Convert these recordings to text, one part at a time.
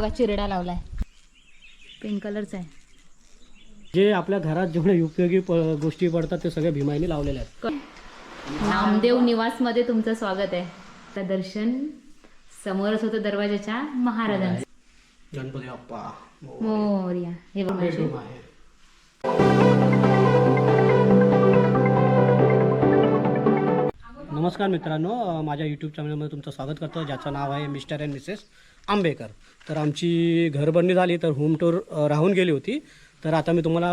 बघा चिरडा लावलाय. पिंक कलरचा आहे. जे आपल्या घरात जेवढे उपयोगी प- गोष्टी पडतात ते सगळे भीमाईने लावलेले आहेत. नामदेव निवासमध्ये तुमचं स्वागत आहे. आता दर्शन समोरच होतं दरवाजाच्या महाराजांचं. गणपती बाप्पा. मोर्या. हे बघा. आहे. नमस्कार मित्रांनो माझ्या यूट्यूब चॅनलमध्ये तुमचं स्वागत करतो ज्याचं नाव आहे मिस्टर अँड मिसेस आंबेकर. तर आमची घरबंदी झाली तर होम टूर राहून गेली होती. तर आता मी तुम्हाला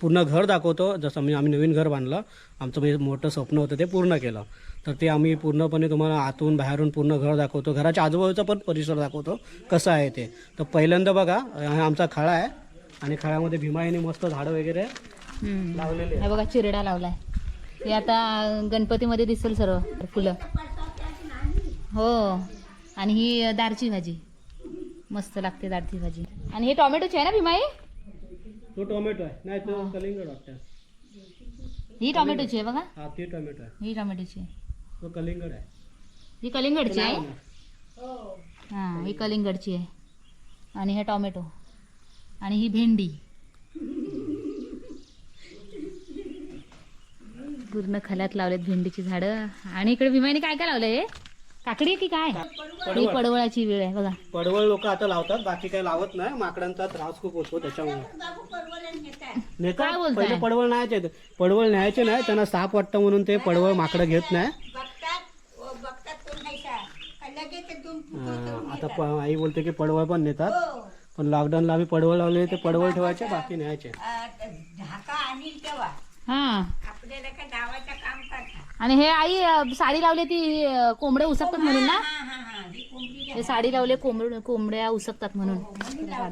पूर्ण घर दाखवतो जसं मी आम्ही नवीन घर बांधलं. आमचं म्हणजे मोठं स्वप्न होतं ते पूर्ण केलं. तर ते आम्ही पूर्णपणे तुम्हाला आतून बाहेरून पूर्ण घर दाखवतो. घराच्या आजूबाजूचा पण परिसर दाखवतो कसं आहे ते. तर पहिल्यांदा बघा हा आमचा खळा आहे. आणि खळ्यामध्ये भीमाईने मस्त झाडं वगैरे. लावलेले बघा चिरडा लावलाय. हे आता गणपतीमध्ये दिसेल सर्व फुलं. हो. आणि ही दारची भाजी. मस्त लागते दारची भाजी. आणि हे टोमॅटोची आहे ना भीमाई? तो टोमॅटो आहे. नाही तो कलिंगड वाटतं ही टोमॅटोची आहे बघा. हा ते टोमॅटो आहे. ही टोमॅटोची आहे. तो कलिंगड आहे. ही कलिंगडची आहे. हां ही कलिंगडची आहे. आणि हे टोमॅटो. आणि ही भेंडी. पूर्ण खल्यात लावलेत भेंडीची झाडं. आणि इकडे भीमाईने काय काय लावलंय काकडी की काय? ही पडवळाची वेळ आहे बघा. पडवळ लोक आता लावतात बाकी काही लावत नाही. माकडांचा त्रास खूप होतो त्याच्यामुळे. काय? पहिले पडवळ न्यायचे पडवळ न्यायचे नाही त्यांना साप वाटतं म्हणून ते पडवळ माकडं घेत नाही. आता आई बोलते की पडवळ पण नेतात. पण लॉकडाऊनला आम्ही पडवळ लावले ते पडवळ ठेवायचे बाकी न्यायचे. हा. आणि हे आई साडी लावली ती कोंबड्या उसकतात म्हणून ना? हा हा हा ही हे साडी लावले कोंबड कोंबड्या उसकतात म्हणून. हा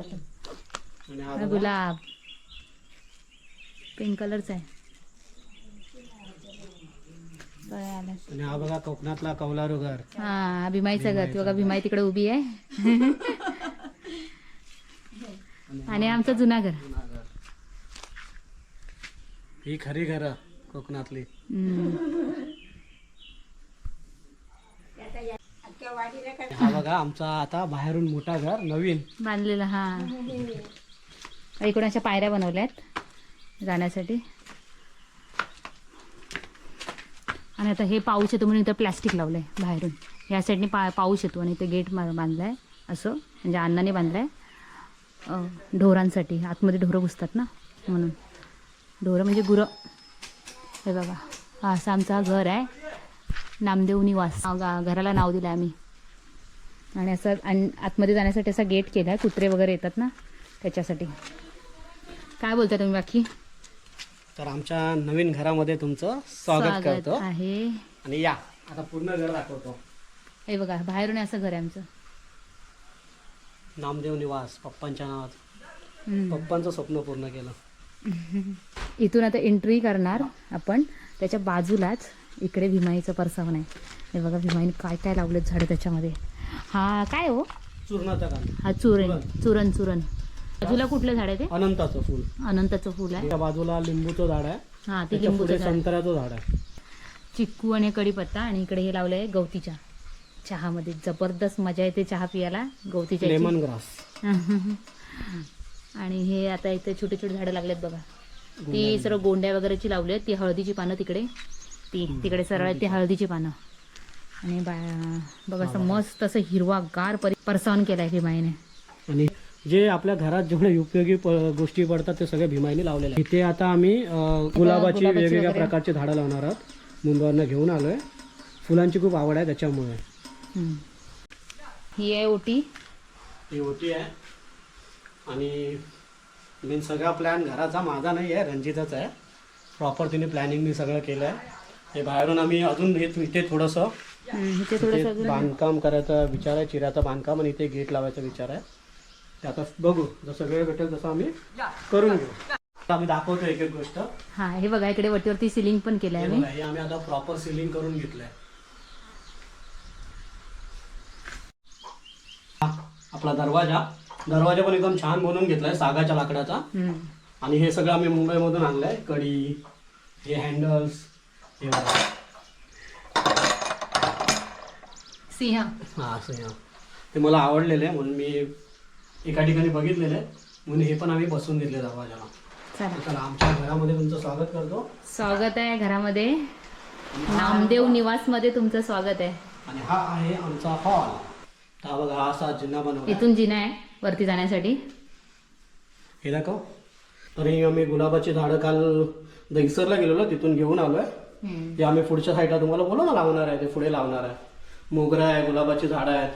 हा गुलाब. पिंक कलरचा आहे. काय आलं? आणि हा बघा कोकणातला कौलारू घर हा भीमाईचं घर ती बघा भीमाई तिकडे उभी आहे. आणि आमचं जुना घर ही खरी घरं. कोकणातली. हा बघा आमचा आता बाहेरून मोठा घर नवीन. बांधलेलं हा. इकडून अशा पायऱ्या बनवल्यात जाण्यासाठी. आणि आता हे पाऊस येतो म्हणून इथं प्लॅस्टिक लावलंय बाहेरून. या साईडने पा पाऊस येतो आणि इथे गेट बांधलाय असं. म्हणजे अण्णाने बांधलाय. ढोरांसाठी. आतमध्ये ढोरं घुसतात ना म्हणून. ढोरं म्हणजे गुरं. हे बघा. हा असं आमचा घर आहे. नामदेव निवास घराला नाव दिलं आम्ही. आणि असं आण- आतमध्ये जाण्यासाठी असा गेट केला आहे कुत्रे वगैरे येतात ना त्याच्यासाठी. काय बोलता तुम्ही बाकी? तर आमच्या नवीन घरामध्ये तुमचं स्वागत करतो. आहे. आणि या. आता पूर्ण घर दाखवतो. हे बघा बाहेरून असं घर आहे आमचं. नामदेव निवास पप्पांच्या नावात. पप्पांचं स्वप्न पूर्ण केलं. इथून आता एंट्री करणार आपण. त्याच्या बाजूलाच इकडे भीमाईचं परसावण आहे. हे बघा भीमाईने काय काय लावलेत झाडं त्याच्यामध्ये. हा काय हो? हा चुरण चुरण चुरण बाजूला कुठलं झाड आहे ते? अनंताचं फुल. अनंताचं फुल आहे. त्या बाजूला लिंबूचं झाड आहे. हा ते लिंबूचं झाड संत्र्याचं झाड आहे. चिक्कू आणि कढीपत्ता आणि इकडे हे लावलंय गवतीच्या. चहामध्ये जबरदस्त मजा येते चहा पियाला गवतीच्या. लेमन ग्रास आणि हे आता इथे छोटे छोटे झाडं लागलेत बघा. ती सर्व गोंड्या वगैरेची लावली आहेत ती हळदीची पानं तिकडे. ती तिकडे सरळ आहेत ती हळदीची पानं. आणि बा बघा असं मस्त असं हिरवा गार परि परसावन केलाय भीमाईने. आणि जे आपल्या घरात जेवढे उपयोगी गोष्टी पडतात ते सगळे भीमाईने लावलेले आहेत. इथे आता आम्ही गुलाबाची वेगवेगळ्या. प्रकारची झाडं लावणार आहोत. मुंबईवरनं घेऊन आलोय. फुलांची खूप आवड आहे त्याच्यामुळे. ही आहे ओटी. ही होती आहे. आणि मेन सगळा प्लॅन घराचा माझा नाही आहे रंजिताचा आहे. प्रॉपर तिने प्लॅनिंग मी सगळं केलं आहे हे बाहेरून आम्ही अजून हे इथे थोडंसं इथे बांधकाम करायचा विचार आहे चिराचं बांधकाम आणि इथे गेट लावायचा विचार आहे. ते आता बघू जसं वेळ भेटेल तसं आम्ही करून घेऊ. आम्ही दाखवतो एक एक गोष्ट. हा हे बघा इकडे वरती सिलिंग पण केलंय हे आम्ही. आम्ही आता प्रॉपर सिलिंग करून घेतलंय. आपला दरवाजा. दरवाजा पण एकदम छान बनवून घेतलाय सागाच्या लाकडाचा. आणि हे सगळं आम्ही मुंबईमधून आणलंय कडी हे हँडल्स हे. सिंह. हा असं हे. ते मला आवडलेलं म्हणून मी एका ठिकाणी बघितलेलं. म्हणून हे पण आम्ही बसून घेतले दरवाजाला. चला. आमच्या घरामध्ये तुमचं स्वागत करतो. स्वागत आहे घरामध्ये. नामदेव निवासमध्ये तुमचं स्वागत आहे. आणि हा आहे आमचा हॉल हा बघा हा असा जिना बनवला इथून जिना आहे वरती जाण्यासाठी. हे दाखव. तर ही आम्ही गुलाबाची झाडं काल दहिसरला गेलेलो तिथून घेऊन आलोय. हम्म. ते आम्ही पुढच्या साईडला तुम्हाला बोलू ना लावणार आहे ते पुढे लावणार आहे. मोगरा आहे गुलाबाची झाडं आहेत.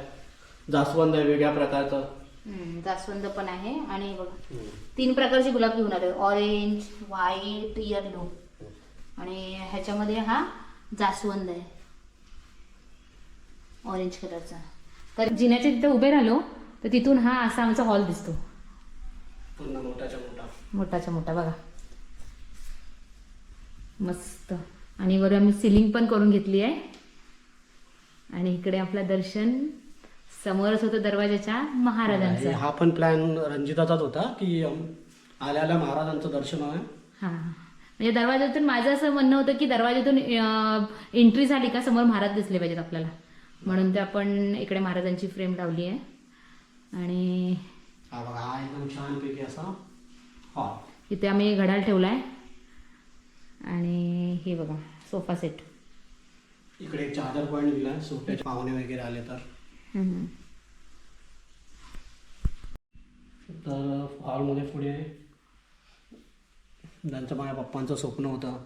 जास्वंद आहे वेगळ्या प्रकारचं. हम्म, जास्वंद पण आहे. आणि बघा तीन प्रकारचे गुलाब घेऊन आले ऑरेंज व्हाईट येलो आणि ह्याच्यामध्ये हा जास्वंद आहे. ऑरेंज कलरचा तर जिन्याच्या तिथे उभे राहिलो तर तिथून हा असा आमचा हॉल दिसतो. पूर्ण मोठाच्या मोठा. मोठाच्या मोठा बघा. मस्त. आणि वर आम्ही सिलिंग पण करून घेतली आहे. आणि इकडे आपलं दर्शन समोरच होतं दरवाजाच्या महाराजांचं. हा पण प्लॅन रंजिताचाच होता की अम, आल्या आल्या महाराजांचं दर्शन आहे हा. म्हणजे दरवाजातून माझं असं म्हणणं होतं की दरवाजातून एंट्री झाली का समोर महाराज दिसले पाहिजेत आपल्याला. म्हणून ते आपण इकडे महाराजांची फ्रेम लावली आहे. आणि हा बघा हा एकदम छानपैकी असा हॉल इथे आम्ही घड्याळ ठेवला आहे आणि हे बघा सोफा सेट इकडे एक चार्जर पॉईंट दिला आहे सोप्याचे पाहुणे वगैरे आले तर. तर हॉलमध्ये पुढे ज्यांचं माझ्या पप्पांचं स्वप्न होतं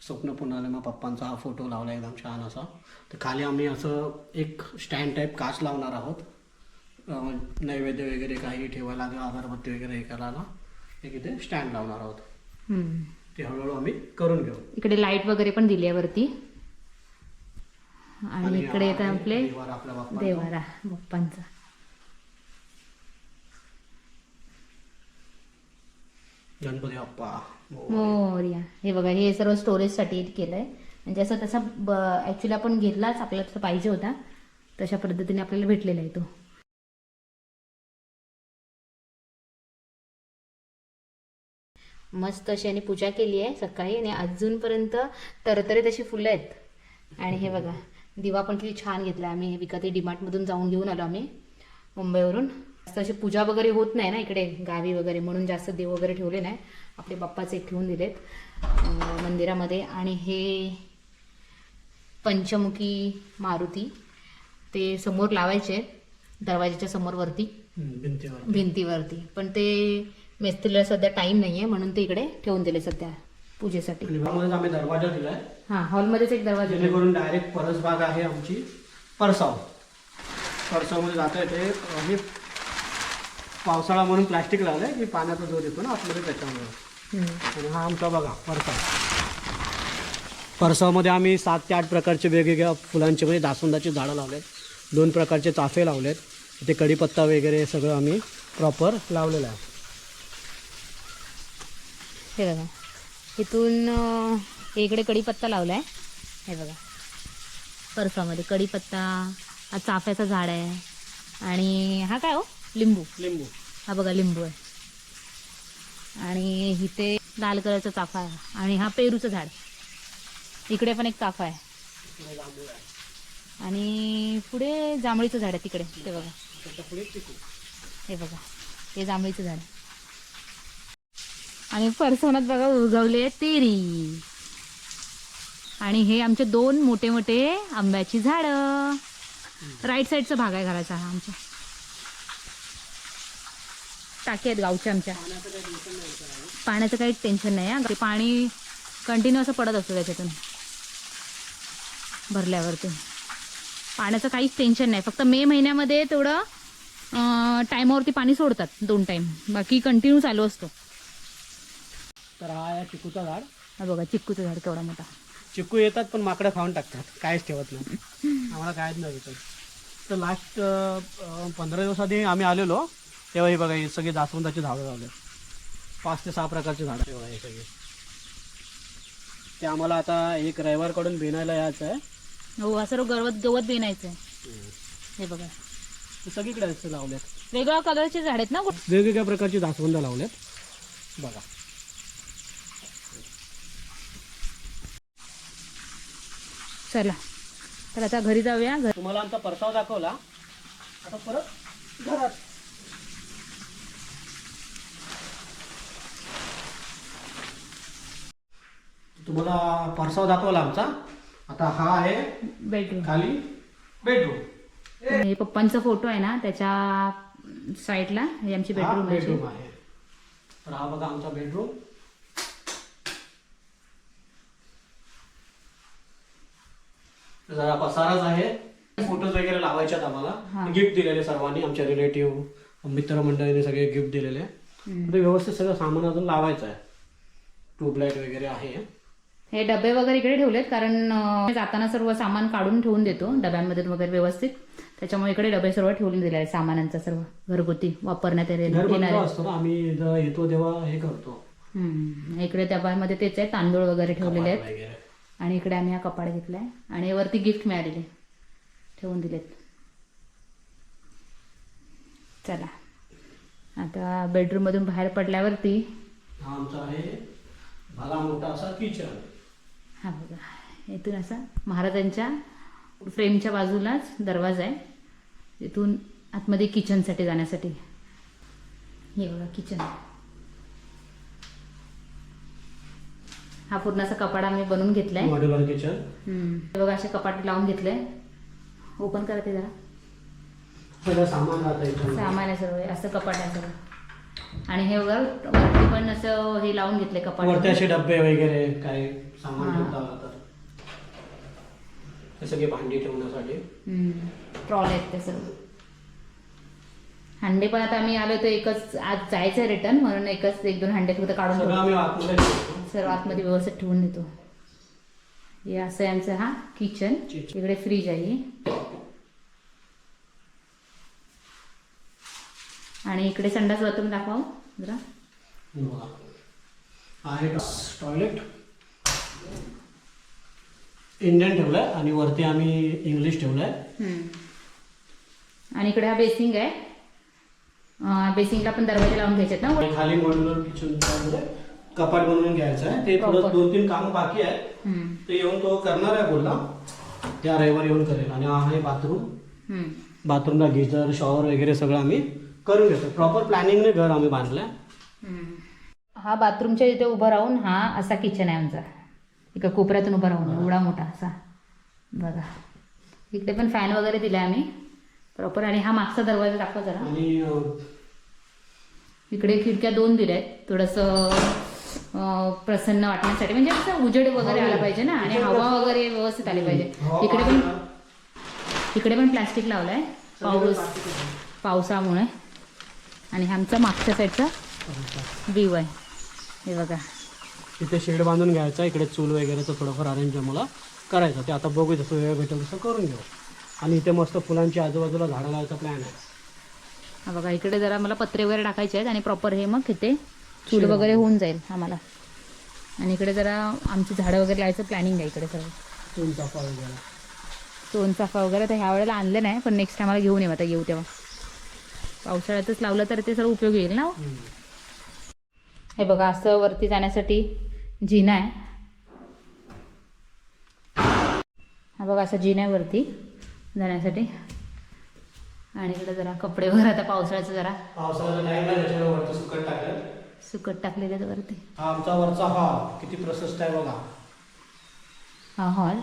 स्वप्न पुन्हा आलं मग पप्पांचा हा फोटो लावला एकदम छान असा. तर खाली आम्ही असं एक स्टँड टाईप काच लावणार आहोत. नैवेद्य वगैरे काही ठेवायला किंवा अगरबत्ती वगैरे हे करायला. एक इथे स्टँड लावणार आहोत. ते हळूहळू आम्ही करून घेऊ. इकडे लाइट वगैरे पण दिली आहे वरती. आणि इकडे येतात आपले देवारा बाप्पांचा गणपती बाप्पा हो, मोरया हे बघा हे सर्व स्टोरेजसाठी केलंय. म्हणजे असं तसा ऍक्च्युली आपण घेतलाच आपल्याला तसा पाहिजे होता. तशा पद्धतीने आपल्याला भेटलेला आहे तो. मस्त अशी आणि पूजा केली आहे सकाळी आणि अजूनपर्यंत तरतरीत अशी फुलं आहेत. आणि हे बघा दिवा पण किती छान घेतला आम्ही. हे विकत डिमार्टमधून जाऊन घेऊन आलो आम्ही मुंबईवरून. जास्त अशी पूजा वगैरे होत नाही ना इकडे गावी वगैरे म्हणून जास्त देव वगैरे ठेवले नाही. आपले बाप्पाचे ठेवून दिलेत मंदिरामध्ये. आणि हे पंचमुखी मारुती ते समोर लावायचे दरवाजाच्या समोर वरती. भिंतीवरती. पण ते मेस्त्रीला सध्या टाईम नाही आहे म्हणून ते इकडे ठेवून दिले सध्या पूजेसाठी. आम्ही दरवाजा दिलाय. हां हॉलमध्येच एक दरवाजा. जेणेकरून डायरेक्ट परसबाग आहे आमची परसाव. परसावमध्ये जाता येते. हे पावसाळा म्हणून प्लास्टिक लावलंय की पाण्याचा जोर येतो ना आतमध्ये त्याच्यामुळे. आणि हा आमचा बघा परसाव. परसावमध्ये आम्ही सात ते आठ प्रकारचे वेगवेगळ्या फुलांचे म्हणजे जास्वंदाची झाडं लावलेत. दोन प्रकारचे चाफे लावलेत. इथे कढीपत्ता वगैरे सगळं आम्ही प्रॉपर लावलेलं आहे. हे बघा. इथून इकडे कढीपत्ता लावलाय. हे बघा. परसामध्ये कढीपत्ता हा चाफ्याचं झाड आहे. आणि हा काय हो? लिंबू. लिंबू. हा बघा लिंबू आहे. आणि इथे लाल कलरचा चाफा आहे. आणि हा पेरूचं झाड. इकडे पण एक चाफा आहे. आणि पुढे जांभळीचं झाड आहे तिकडे. ते बघा. हे बघा. हे जांभळीचं झाड. आहे. आणि परसवनात बघा उगवले तेरी. आणि हे आमचे दोन मोठे मोठे आंब्याची झाडं. राईट साईडचा भाग आहे घराचा हा आमच्या टाकी आहेत गावच्या आमच्या. पाण्याचं काही टेन्शन नाही हा. ते पाणी कंटिन्यू असं पडत असतं त्याच्यातून. भरल्यावरती. पाण्याचं काहीच टेन्शन नाही. फक्त मे महिन्यामध्ये तेवढं टायमावरती पाणी सोडतात दोन टाईम बाकी कंटिन्यू चालू असतो. तर हा आहे चिकूचा झाड. हा बघा चिक्कूचं झाड केवढा मोठा. चिकू येतात पण माकडं खाऊन टाकतात. काहीच ठेवत नाही. आम्हाला कायच नाही तर लास्ट पंधरा दिवस आधी आम्ही आलेलो. तेव्हा हे बघा हे सगळे जास्वंदाची झाडं लावले. पाच ते सहा प्रकारचे झाडं. तेव्हा हे सगळे. ते आम्हाला आता एक रविवारकडून बेनायला यायचं आहे. हो हा सर्व गवत गवत बेनायचं आहे. हे बघा. ते सगळीकडे असे लावलेत. वेगळ्या कलरचे झाड आहेत ना वेगवेगळ्या प्रकारची जास्वंद लावलेत. बघा. चला. तर आता घरी जाऊया. घर तुम्हाला आमचा परसाव दाखवला. आता परत घरात तुम्हाला परसाव दाखवला आमचा. आता हा आहे बेडरूम खाली बेडरूम हे पप्पांचा फोटो आहे ना त्याच्या साईडला ही आमची बेडरूम आहे. बेडरूम आहे. तर हा बघा आमचा बेडरूम जरा पसाराच आहे. फोटोज वगैरे लावायच्यात हा. आम्हाला. गिफ्ट दिलेले सर्वांनी आमच्या रिलेटिव्ह मित्रमंडळीने सगळे गिफ्ट दिलेले. ते व्यवस्थित सगळं सामान अजून लावायचं आहे. ट्यूबलाईट वगैरे आहे. हे डबे वगैरे इकडे ठेवलेत कारण जाताना सर्व सामान काढून ठेवून देतो डब्यांमध्ये वगैरे व्यवस्थित. त्याच्यामुळे इकडे डबे सर्व ठेवून दिले आहेत सामानांचा सर्व घरगुती वापरण्यात येणार आम्ही येतो तेव्हा हे करतो. इकडे डब्यामध्ये तेच आहे तांदूळ वगैरे ठेवलेले आहेत. आणि इकडे आम्ही हा कपाट घेतलाय आणि वरती गिफ्ट मिळालेले ठेवून दिलेत. चला. आता बेडरूम मधून बाहेर पडल्यावरती हा आमचा आहे भला मोठा असा किचन हा बघा. इथून असा महाराजांच्या फ्रेमच्या बाजूलाच दरवाजा आहे. तिथून आतमध्ये किचनसाठी जाण्यासाठी. हे बघा किचन. हा पूर्ण असा कपाट आम्ही बनवून घेतलाय. Modular kitchen. हे बघा असे कपाट लावून घेतलंय. ओपन करते जरा. सगळं सामान आहे सर्व असं कपाट आहे सर्व. आणि हे बघा वरती पण असं हे लावून घेतलंय कपाट. वरती असे डब्बे वगैरे काय? सामान हा. ठेवता आलं तर हे सगळे भांडी ठेवण्यासाठी ट्रॉल आहेत ते सर्व हंडे पण आता आम्ही आलो तर एकच आज जायचं रिटर्न म्हणून एकच एक दोन हंडे फक्त काढून सगळं ठेवतो. आम्ही आतमध्ये ठेवतो. सर्व आतमध्ये व्यवस्थित ठेवून देतो हे असं आहे आमचं हा किचन. इकडे फ्रीज आहे. आणि इकडे संडास बाथरूम दाखवा जरा हे बघा. हा आहे टॉयलेट इंडियन ठेवलंय आणि वरती आम्ही इंग्लिश ठेवलंय. आणि इकडे हा बेसिंग आहे. बेसिंगला पण दरवाजे लावून घ्यायचे ना? आणि खाली मॉड्युलर किचन कपाट बनवून घ्यायचं आहे. ते थोडं. दोन तीन काम बाकी आहे. ते येऊन तो करणार आहे बोलला. त्या रविवारी येऊन करेल. आणि हा आहे बाथरूम. बाथरूमला गिझर शॉवर वगैरे सगळं आम्ही करून घेतो. प्रॉपर प्लॅनिंगने घर आम्ही बांधलंय. हा बाथरूमच्या इथे उभं राहून हा असा किचन आहे आमचा. एका कोपऱ्यातून उभं राहून एवढा मोठा असा. बघा. इकडे पण फॅन वगैरे दिला आम्ही. प्रॉपर आणि हा मागचा दरवाजा दाखवा जरा. इकडे खिडक्या दोन दिल्या आहेत थोडंसं प्रसन्न वाटण्यासाठी. म्हणजे असं उजेड वगैरे आला पाहिजे ना. आणि हवा वगैरे व्यवस्थित आली पाहिजे. इकडे पण. इकडे पण प्लास्टिक लावलंय. पाऊस पावसामुळे. आणि आमचा मागच्या साईडचा व्ह्यू आहे. हे बघा. इथे शेड बांधून घ्यायचा इकडे चूल वगैरेचं थोडंफार अरेंज मला करायचं. ते आता बघू जसं वेळ भेटेल तसं करून घेऊ. आणि इथे मस्त फुलांची आजूबाजूला झाडं लावायचा प्लॅन आहे. हा बघा इकडे जरा मला पत्रे वगैरे टाकायचे आहेत आणि प्रॉपर हे मग इथे चूल वगैरे होऊन जाईल आम्हाला. आणि इकडे जरा आमची झाडं वगैरे लावायचं प्लॅनिंग आहे इकडे सर्व चूल चाफा वगैरे. सोनचाफा वगैरे तर ह्या वेळेला आणलं नाही पण नेक्स्ट टायमाला घेऊन येऊ आता येऊ तेव्हा. पावसाळ्यातच लावलं तर ते सर्व उपयोगी येईल ना हो? हे बघा असं वरती जाण्यासाठी जिना आहे हा बघा असं जिना आहे वरती जाण्यासाठी आणि इकडे जरा कपडे वगैरे आता पावसाळ्याचं जरा पावसाळ्याचा सुकट टाकलं. सुकट टाकलेले वरती. हा आमचा वरचा हॉल किती प्रशस्त आहे बघा. हा हॉल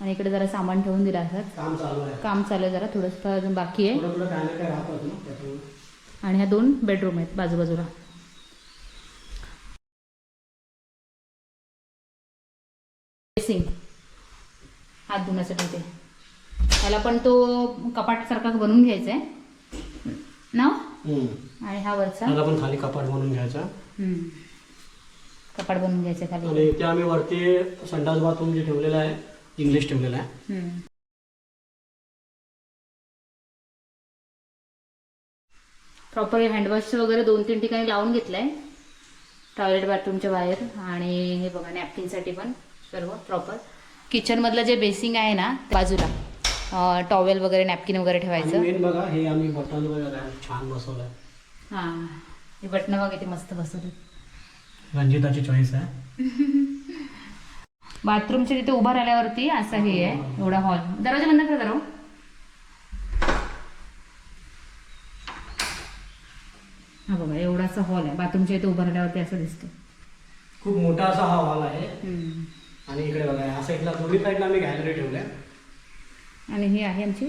आणि इकडे जरा सामान ठेवून दिलं असं काम चालू आहे. काम चालू आहे जरा थोडंसं अजून बाकी आहे. आणि ह्या दोन बेडरूम आहेत बाजूबाजूला. बेसिंग हात धुण्यासाठी ते. त्याला पण तो कपाट सारखा बनवून घ्यायचा आहे ना. आणि हा वरचा? त्याला पण खाली कपाट बनवून घ्यायचा. हम्म. कपाट बनवून घ्यायचा खाली. आणि इथे आम्ही वरती संडास बाथरूम जे ठेवलेलं आहे इंग्लिश ठेवलेलं आहे. हम्म. प्रॉपर हँडवॉश वगैरे दोन तीन ठिकाणी लावून घेतलंय. टॉयलेट बाथरूमच्या बाहेर. आणि हे बघा नॅपकिनसाठी पण. सर्व प्रॉपर किचन मधलं जे बेसिंग आहे ना बाजूला टॉवेल वगैरे नॅपकिन वगैरे ठेवायचं. मेन बघा हे आम्ही बटन वगैरे छान बसवलंय. हां हे बटणं बघा किती मस्त बसवले रंजिताची चॉईस आहे. बाथरूमच्या तिथे उभं राहिल्यावरती असं हे आहे एवढा हॉल दरवाजा बंद कर जरा. हो. बघा एवढासा हॉल आहे. बाथरूमच्या इथे उभं राहिल्यावरती असं दिसतं खूप मोठा असा हा हॉल आहे. आणि इकडे बघा या साईडला दोन्ही साईडला आम्ही गॅलरी ठेवल्या आणि ही आहे आमची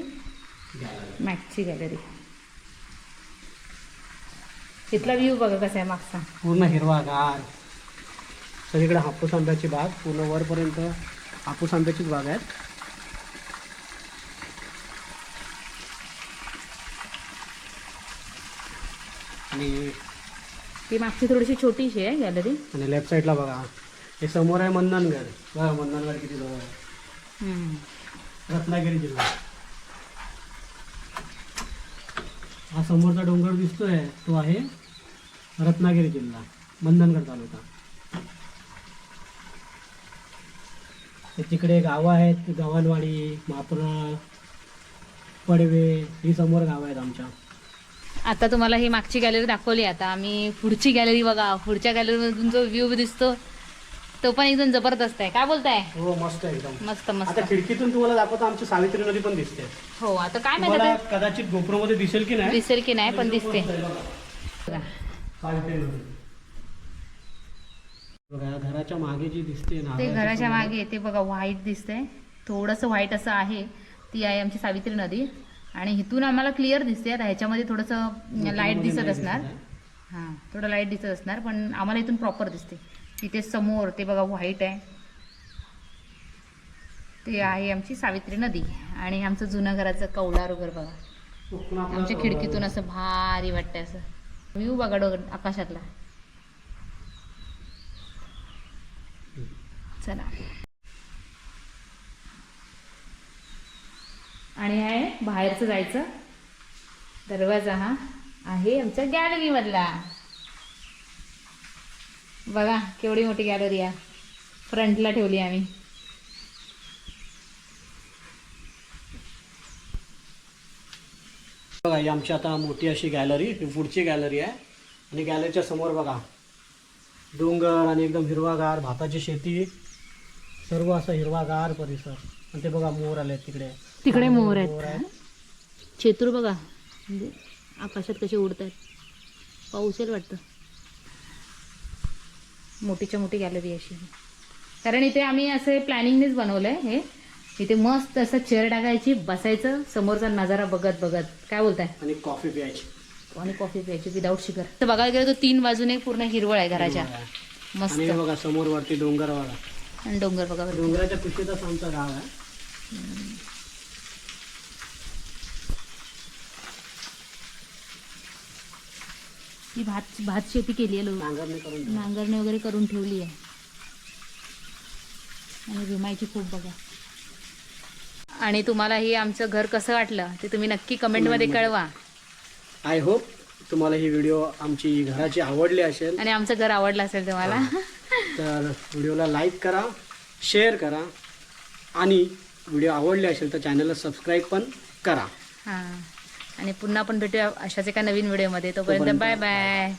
गॅलरी मॅक्सची गॅलरी तिथला व्ह्यू बघा कसा आहे मागचा. पूर्ण हिरवागार सगळीकडे हापूस आंब्याची बाग पूर्ण वरपर्यंत हापूस आंब्याचीच बाग आहे आणि ती मागची थोडीशी छोटीशी आहे गॅलरी आणि लेफ्ट साईडला बघा. हे समोर आहे मंदनगड. बघा मंदनगड किती जवळ आहे. रत्नागिरी जिल्हा हा समोरचा डोंगर दिसतोय. तो आहे रत्नागिरी जिल्हा मंदनगड तालुका. तिकडे गावं आहेत गव्हाणवाडी मापरा पडवे ही समोर गावं आहेत आमच्या. आता तुम्हाला ही मागची गॅलरी दाखवली. आता आम्ही पुढची गॅलरी बघा. पुढच्या गॅलरीमधून जो व्ह्यू दिसतो तो पण एकदम जबरदस्त आहे. काय बोलताय? हो मस्त आहे एकदम. मस्त मस्त. आता खिडकीतून तुम्हाला दाखवतो आमची सावित्री नदी पण दिसते. हो आता काय माहिती तुम्हाला आता? कदाचित गोप्रोमध्ये दिसेल की नाही? दिसेल की नाही पण दिसते. बघा. सावित्री नदी. बघा या घराच्या मागे जी दिसते ना ते घराच्या मागे ते बघा व्हाईट दिसतंय. थोडंसं व्हाईट असं आहे. ती आहे आमची सावित्री नदी. आणि इथून आम्हाला क्लिअर दिसते. आता ह्याच्यामध्ये थोडंसं लाइट दिसत असणार. हां थोडं लाइट दिसत असणार पण आम्हाला इथून प्रॉपर दिसते. तिथे समोर ते बघा व्हाईट आहे. ते आहे आमची सावित्री नदी आणि आमचं जुनं घराचं कौलार वगैरे बघा. आमच्या खिडकीतून असं भारी वाटतंय असं. व्ह्यू बघा डोंगर आकाशातला. चला. आणि आहे बाहेरचं जायचं. दरवाजा हा आहे आमच्या गॅलरी मधला. बघा केवढी मोठी गॅलरी आहे. फ्रंटला ठेवली आम्ही. बघा ही आमची आता मोठी अशी गॅलरी ही पुढची गॅलरी आहे. आणि गॅलरीच्या समोर बघा डोंगर आणि एकदम हिरवागार भाताची शेती सर्व असं हिरवागार परिसर. आणि ते बघा मोर आले तिकडे. तिकडे मोर आहेत. चेतूर बघा म्हणजे आकाशात कसे उडत आहेत पाऊस येईल वाटतं. मोठीच्या मोठी गॅलरी अशी कारण इथे आम्ही असे प्लॅनिंगनेच बनवलं आहे हे. इथे मस्त असं चेअर टाकायची बसायचं समोरचा नजारा बघत बघत. काय बोलताय? आणि कॉफी प्यायची. आणि कॉफी प्यायची विदाऊट शुगर तर बघायला गेलं तर तीन बाजूने पूर्ण हिरवळ आहे घराच्या. मस्त. बघा समोर वरती डोंगर बघा. आणि डोंगर बघा. डोंगराच्या पिशवीतच आमचं गाव आहे. ही भात भात शेती केली आहे लोक. नांगरणी करून. नांगरणी वगैरे करून ठेवली आहे. आणि विमायची खूप बघा. आणि तुम्हाला ही आमचं घर कसं वाटलं ते तुम्ही नक्की कमेंटमध्ये कळवा. आय होप तुम्हाला ही व्हिडिओ आमची घराची आवडली असेल. आणि आमचं घर आवडलं असेल तुम्हाला. तर व्हिडिओला लाईक करा शेअर करा. आणि व्हिडिओ आवडले असेल तर चॅनलला सबस्क्राईब पण करा. हां. आणि पुन्हा आपण भेटूया अशाच एका नवीन व्हिडिओमध्ये. तोपर्यंत बाय बाय